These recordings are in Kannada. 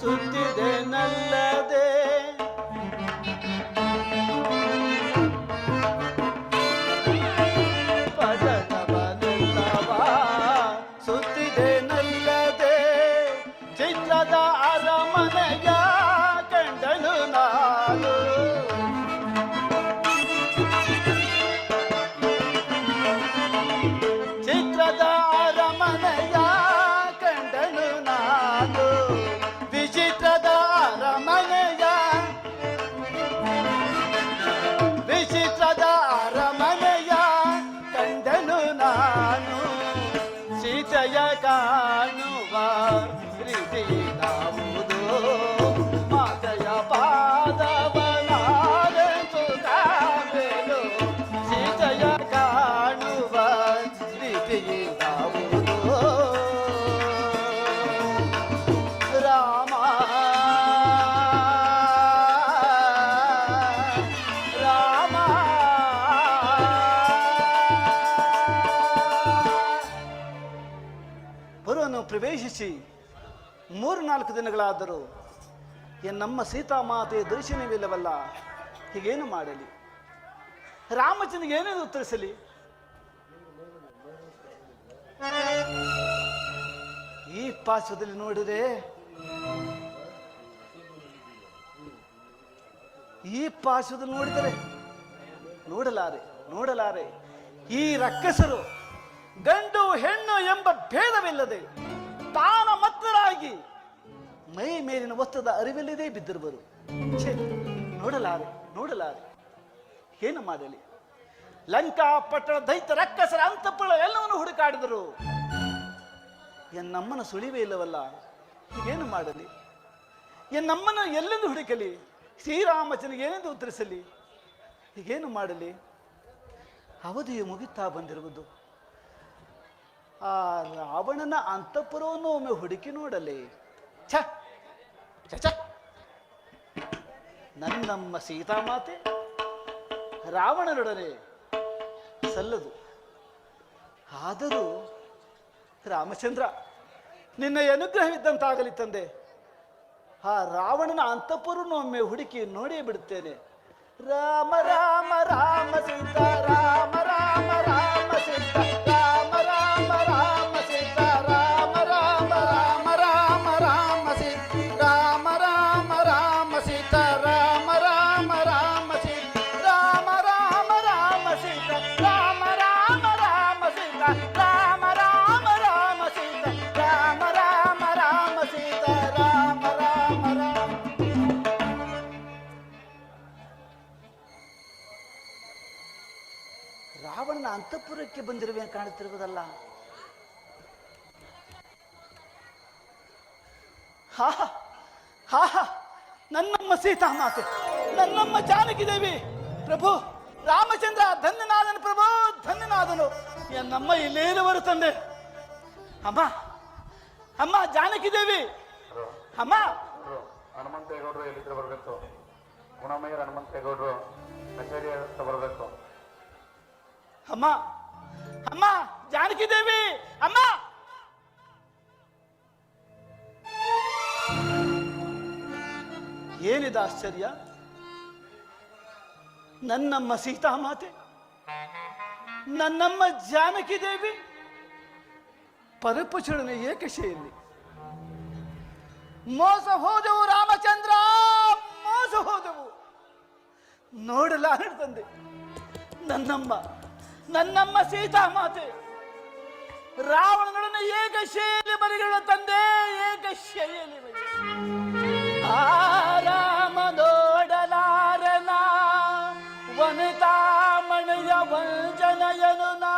ಸುತ್ತಿದೆ ಪ್ರವೇಶಿಸಿ ಮೂರು ನಾಲ್ಕು ದಿನಗಳಾದರೂ ನಮ್ಮ ಸೀತಾಮಾತೆ ದರ್ಶನವಿಲ್ಲವಲ್ಲ, ಹೀಗೇನು ಮಾಡಲಿ? ರಾಮಚಂದ್ರಿಗೆ ಏನೇನು ಉತ್ತರಿಸಲಿ? ಈ ಪಾರ್ಶ್ವದಲ್ಲಿ ನೋಡಿದ್ರೆ ಈ ಪಾರ್ಶ್ವದಲ್ಲಿ ನೋಡಿದರೆ ನೋಡಲಾರೆ ನೋಡಲಾರೆ. ಈ ರಕ್ಕಸರು ಗಂಡು ಹೆಣ್ಣು ಎಂಬ ಭೇದವಿಲ್ಲದೆ ತಾನ ಮತ್ತರಾಗಿ. ಮೈ ಮೇಲಿನ ವಸ್ತ್ರದ ಅರಿವಿಲ್ಲದೆ ಬಿದ್ದಿರುವರು. ಛೇ, ನೋಡಲಾರೆ ನೋಡಲಾರೆ. ಏನು ಮಾಡಲಿ ಲಂಕಾ ಪಟ್ಟಣ ದೈತ್ಯ ರಕ್ಕಸರ ಅಂತಪ್ಪಳ ಎಲ್ಲವನ್ನು ಹುಡುಕಾಡಿದರು. ಎನ್ನಮ್ಮನ ಸುಳಿವೇ ಇಲ್ಲವಲ್ಲ? ಏನು ಮಾಡಲಿ? ಎನ್ನಮ್ಮನ ಎಲ್ಲೆಂದು ಹುಡುಕಲಿ? ಶ್ರೀರಾಮಚನಿಗೆ ಏನೆಂದು ಉತ್ತರಿಸಲಿ? ಈಗೇನು ಮಾಡಲಿ? ಅವಧಿಯು ಮುಗಿತಾ ಬಂದಿರುವುದು. ಆ ರಾವಣನ ಅಂತಃಪುರವನ್ನು ಒಮ್ಮೆ ಹುಡುಕಿ ನೋಡಲಿ. ಛ! ಚ. ನನ್ನಮ್ಮ ಸೀತಾಮಾತೆ, ರಾವಣನೊಡನೆ ಸಲ್ಲದು. ಆದರೂ ರಾಮಚಂದ್ರ ನಿನ್ನ ಅನುಗ್ರಹವಿದ್ದಂತಾಗಲಿ ತಂದೆ. ಆ ರಾವಣನ ಅಂತಃಪುರನ್ನು ಒಮ್ಮೆ ಹುಡುಕಿ ನೋಡೇ ಬಿಡುತ್ತೇನೆ. ರಾಮ ರಾಮ ರಾಮ ಸೀತಾ ಅಂತಃಪುರಕ್ಕೆ ಬಂದಿರುವೆ ಕಾಣುತ್ತಿರುವುದಲ್ಲ. ಹಾ ಹಾ ಹಾ ನನ್ನಮ್ಮ ಸೀತಾಮಾತೆ ನನ್ನಮ್ಮ ಜಾನಕಿ ದೇವಿ ಪ್ರಭು ರಾಮಚಂದ್ರ ಧನ್ಯನಾದನು ಪ್ರಭು ಧನ್ಯನಾದನು. ಎನ್ನಮ್ಮ ಇಲ್ಲೇನವರು ತಂದೆ ಅಮ್ಮ ಅಮ್ಮ ಜಾನಕಿ ದೇವಿ. ಅಮ್ಮ. ಗೌಡ್ರು, ಹನುಮಂತೇಗೌಡರು ಎಲ್ಲಿದ್ರೆ ಬರಬೇಕು? ಗುಣಮಯ್ಯರ ಹನುಮಂತೇಗೌಡರು ಕಚೇರಿ ಬರಬೇಕು? ಅಮ್ಮ ಅಮ್ಮ, ಜಾನಕಿ ದೇವಿ, ಅಮ್ಮ. ಏನಿದೆ ಆಶ್ಚರ್ಯ? ನನ್ನಮ್ಮ ಸೀತಾ ಮಾತೆ ನನ್ನಮ್ಮ ಜಾನಕಿ ದೇವಿ. ಪರಪುಚುಡನೆ ಏಕಶೆಯಲ್ಲಿ ಮೋಸ ಹೋದವು ರಾಮಚಂದ್ರ, ಮೋಸ ಹೋದವು. ನೋಡಲಾರ ತಂದೆ ನನ್ನಮ್ಮ ನನ್ನಮ್ಮ ಸೀತಾಮಾತೆ ಏಕ ಶೈಲಿ ಬರಿಗಳ ತಂದೆ, ಏಕಶೈಲಿ ಬರಿ ಆ ರಾಮ ನೋಡಲಾರನ ವನಿತಾಮಣಿಯ ವಂಜನಯನು ನಾ.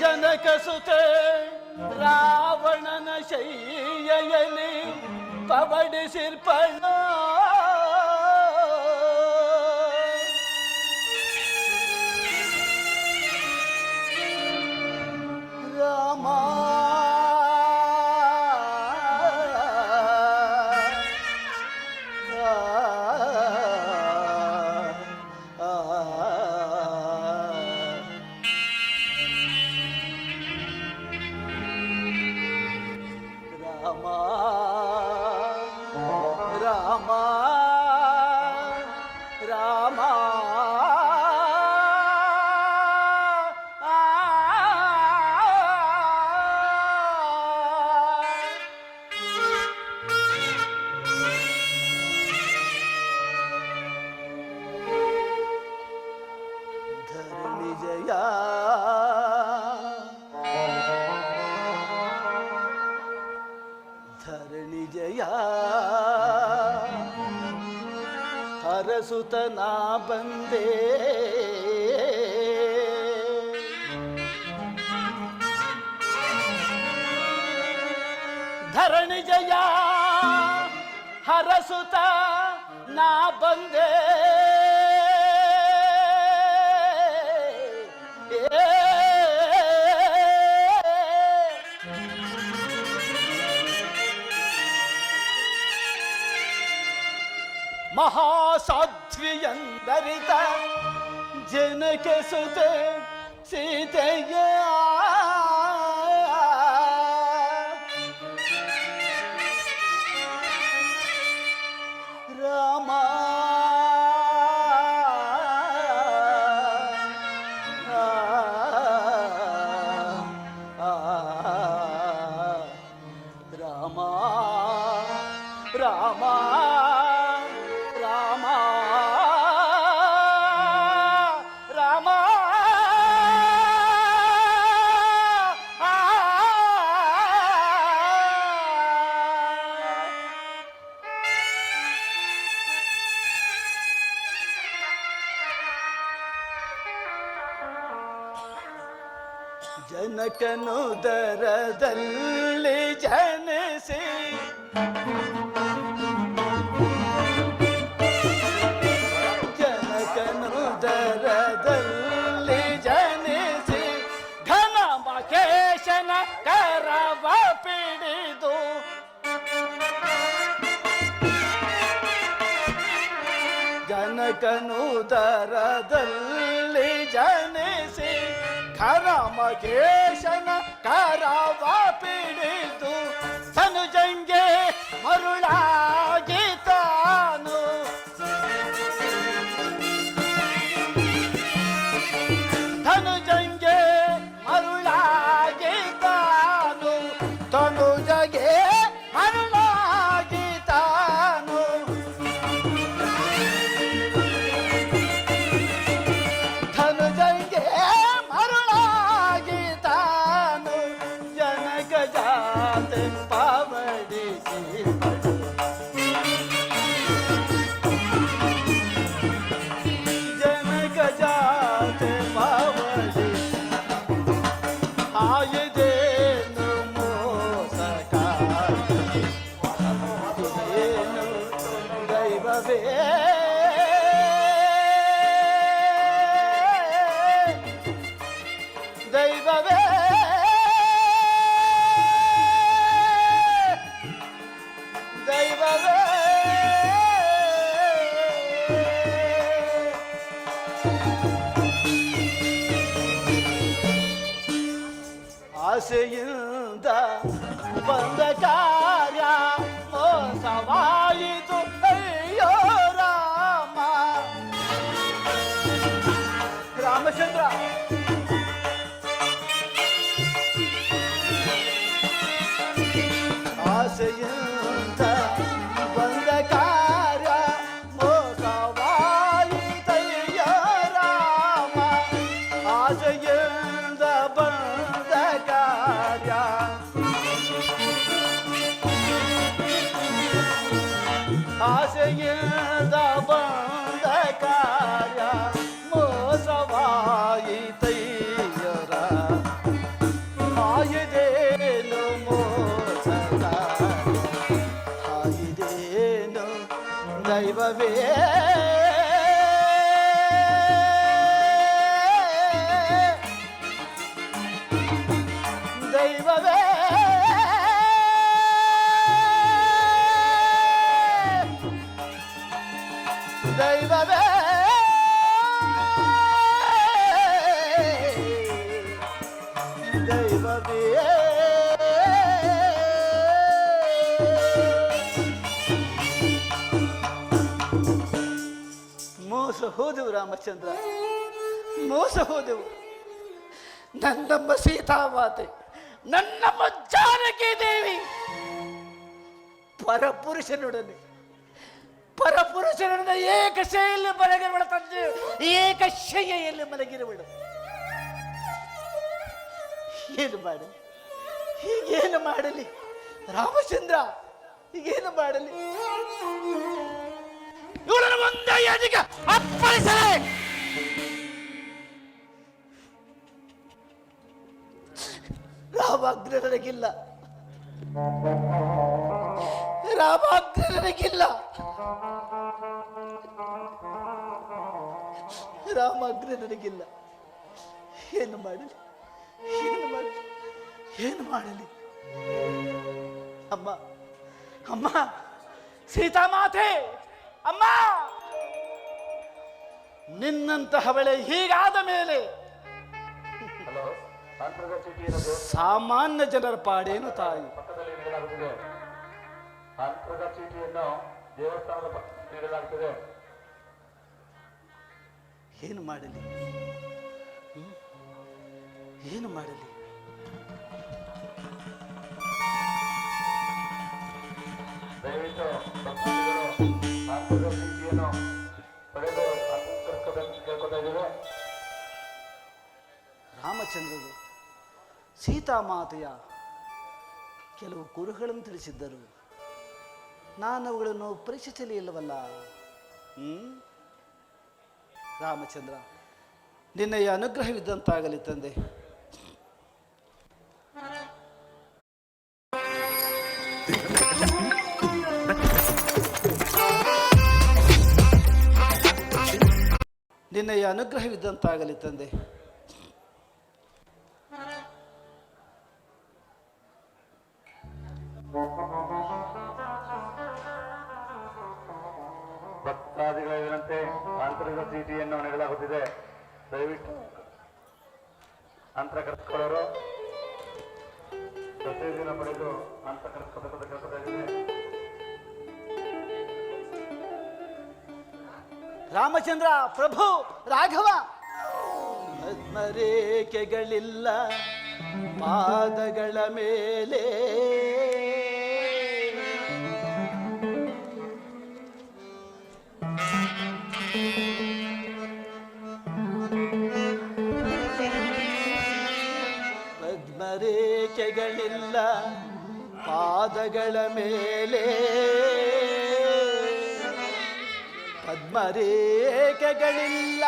ಜನಕ ಸುತೆ ರಾವಣನ ಶೈಯಲ್ಲಿ ಪಬಡಿಸಿರ್ಪಣ ಹರಸುತನ ಬಂದೆ ಧರಣಿ ಜಯ ಹರಸುತ ನಾ ಬಂದೆ ಏ ಮಹಾಸಾಧ್ವಿಯಂದರಿತ ಜನಕ ಸುತ ಸೀತೆಯ ಜನಕನು ದರದಲ್ಲಿ ಜನಿಸಿ. ಜನಕನು ದರದಲ್ಲಿ ಜನಿಸಿ. ಘನ ಮಕೇಶನ ಕರವ ಪಿಡಿದು. ಜನಕನು ಖರ ಮಗೇಶನ ಕರವ ಪಿಡಿದು ತನುಜಂಗೆ ಜಂಗೆ ತಾನು দেখি ದೈವವೇ. ದೈವವೇ. ಮೋಸ ಹೋದೆವು ರಾಮಚಂದ್ರ. ಮೋಸ ಹೋದೆವು. ನನ್ನಮ್ಮ ಸೀತಾಮಾತೆ ನನ್ನಮ್ಮ ಜಾನಕಿ ದೇವಿ. ಪರಪುರುಷನೊಡನೆ. ಪರಪುರುಷನೊಡನೆ ಏಕಶೈಲಿ ಮಲಗಿರುವಳು ತಂದೆ. ಏಕಶೈಯಲ್ಲಿ ಮಲಗಿರುವಳು. ಏನು ಮಾಡು? ಹೀಗೇನು ಮಾಡಲಿ? ರಾಮಚಂದ್ರ, ಈಗೇನು ಮಾಡಲಿ? ಇವಳನ್ನು ತಂದೆಯನಿಗೆ ಅಪ್ಪಳಿಸಲೇ. ರಾಮಾಗ್ರ ನನಗಿಲ್ಲ ರಾಮಾಗ್ರ ನನಗಿಲ್ಲ ರಾಮಾಗ್ರ ನನಗಿಲ್ಲ ಏನು ಮಾಡಲಿ? ಏನು ಮಾಡಲಿ? ಏನು ಮಾಡಲಿ? ಅಮ್ಮ ಅಮ್ಮ ಸೀತಾಮಾತೆ ಅಮ್ಮ! ನಿನ್ನಂತಹವಳೆ ಹೀಗಾದ ಮೇಲೆ ಸಾಮಾನ್ಯ ಜನರ ಪಾಡೇನು ತಾಯಿ? ತಾಂತ್ರಿಕ ಚೀಟಿಯನ್ನು ದೇವಸ್ಥಾನದ ನೀಡಲಾಗ್ತದೆ. ಏನು ಮಾಡಲಿ? ಏನು ಮಾಡಲಿ? ದಯವಿಟ್ಟು ಭಕ್ತಾದಿಗಳು ತಾಂತ್ರಿಕ ಚೀಟಿಯನ್ನು ಪಡೆದು ಅನುಸರಿಸಬೇಕೆಂದು ಕೇಳ್ಕೊತಾ ಇದ್ದೇವೆ. ರಾಮಚಂದ್ರರು ಸೀತಾಮಾತೆಯ ಕೆಲವು ಕುರುಗಳನ್ನು ತಿಳಿಸಿದ್ದರು. ನಾನು ಅವುಗಳನ್ನು ಪರೀಕ್ಷಿಸಲಿ ಇಲ್ಲವಲ್ಲ? ಹ್ಮ್? ರಾಮಚಂದ್ರ ನಿನ್ನೆಯ ಅನುಗ್ರಹವಿದ್ದಂತಾಗಲಿ ತಂದೆ. ನಿನ್ನೆಯ ಅನುಗ್ರಹವಿದ್ದಂತಾಗಲಿ ತಂದೆ. ನೀಡಲಾಗುತ್ತಿದೆ ದಯವಿಟ್ಟು ಅಂತರ ಕರ್ಸ್ಕೊಳ್ಳೋರು. ಪ್ರತಿದಿನ ಪಡೆದು ಅಂತ ಕರ್ಸ್ಕೊಬೇಕಂತ ಕೆಲಸದಲ್ಲಿದೆ ರಾಮಚಂದ್ರ ಪ್ರಭು ರಾಘವ. ರೇಖೆಗಳಿಲ್ಲ ಪಾದಗಳ ಮೇಲೆ ಪಾದಗಳ ಮೇಲೆ ಪದ್ಮರೇಖೆಗಳಿಲ್ಲ.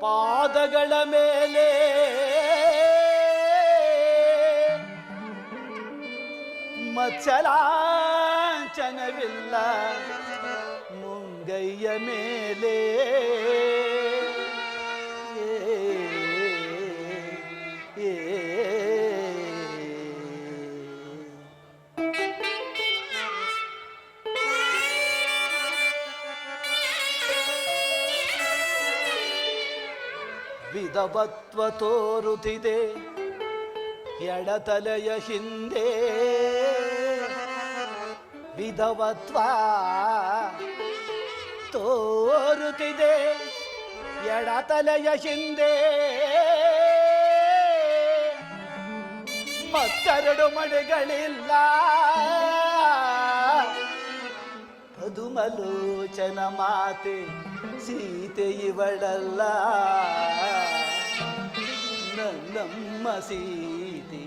ಪಾದಗಳ ಮೇಲೆ ಮಚ್ಚಲಾಂಚನವಿಲ್ಲ. ಮುಂಗೈಯ ಮೇಲೆ ವಿಧವತ್ವ ತೋರುತ್ತಿದೆ. ಎಡತಲೆಯ ಹಿಂದೆ ವಿಧವತ್ವ ತೋರುತ್ತಿದೆ. ಎಡತಲೆಯ ಹಿಂದೆ ಮತ್ತೆರಡು ಮಡೆಗಳಿಲ್ಲ ಪದುಮಲೋಚನ ಮಾತೆ ಸೀತೆ ಇವಳಲ್ಲ. ನನ್ನಮ್ಮ ಸೀತೆ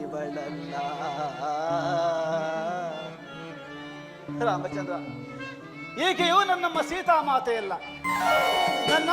ಇವಳಲ್ಲ. ರಾಮಚಂದ್ರ ಈಕೆಯು ನನ್ನಮ್ಮ ಸೀತಾ ಮಾತೆಯಲ್ಲ. ನನ್ನಮ್ಮ